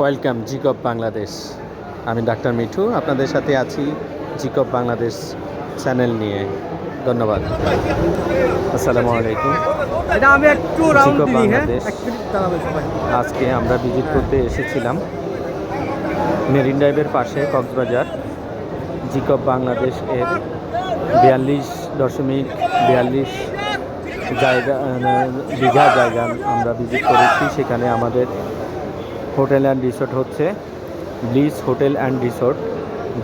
Welcome জিকপ Bangladesh. আমি doctor Mithu আপনাদের সাথে আছি জিকপ বাংলাদেশ চ্যানেল নিয়ে। ধন্যবাদ। আসসালামু আলাইকুম। হ্যাঁ? বাংলাদেশ। আজকে আমরা ভিজিট করতে এসেছিলাম মেরিন ড্রাইভের পাশে কক্সবাজার। জিকপ বাংলাদেশ এর বিয়াল্লিশ দশমিক বিয়াল্লিশ জায়গা বিঘা জায়গা আমরা ভিজিট করেছি। সেখানে আমাদের হোটেল অ্যান্ড রিসোর্ট হচ্ছে ব্লিজ হোটেল অ্যান্ড রিসোর্ট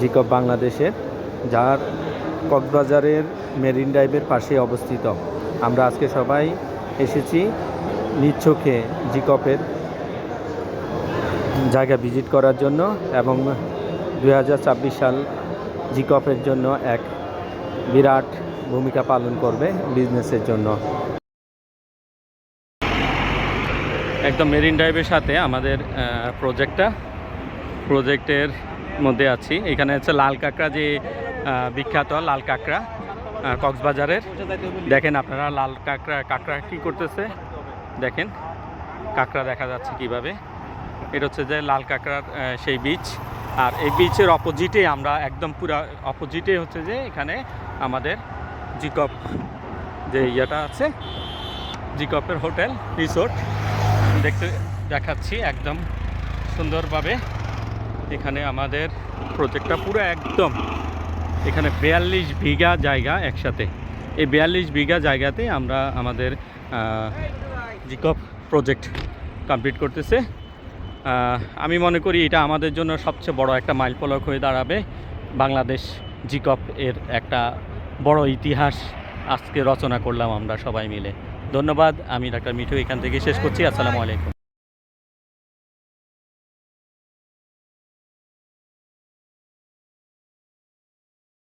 জিকপ বাংলাদেশের, যার কক্সবাজারের মেরিন ড্রাইভের পাশে অবস্থিত। আমরা আজকে সবাই এসেছি চোখে জিকপের জায়গা ভিজিট করার জন্য এবং দু হাজার ছাব্বিশ সাল জিকপের জন্য এক বিরাট ভূমিকা পালন করবে বিজনেসের জন্য। একদম মেরিন ড্রাইভের সাথে আমাদের প্রজেক্টটা প্রজেক্টের মধ্যে আছি। এখানে হচ্ছে লাল কাঁকড়া যে বিখ্যাত লাল কাঁকড়া কক্সবাজারের। দেখেন আপনারা লাল কাঁকড়া কাঁকড়া কী করতেছে? দেখেন, কাঁকড়া দেখা যাচ্ছে কীভাবে। এটা হচ্ছে যে লাল কাঁকড়ার সেই বীজ আর এই বীচের অপোজিটে আমরা একদম পুরা অপোজিটে হচ্ছে যে এখানে আমাদের জিকপ যে ইয়েটা আছে জিকপের হোটেল রিসোর্ট দেখতে দেখাচ্ছি একদম সুন্দরভাবে। এখানে আমাদের প্রজেক্টটা পুরো একদম এখানে বিয়াল্লিশ বিঘা জায়গা একসাথে। এই বিয়াল্লিশ বিঘা জায়গাতে আমরা আমাদের জিকপ প্রজেক্ট কমপ্লিট করতেছে। আমি মনে করি এটা আমাদের জন্য সবচেয়ে বড় একটা মাইলফলক হয়ে দাঁড়াবে। বাংলাদেশ জিকপ এর একটা বড় ইতিহাস আজকে রচনা করলাম আমরা সবাই মিলে। ধন্যবাদ, আমি ডাক্তার মিঠু এখান থেকে শেষ করছি। আসসালামু আলাইকুম।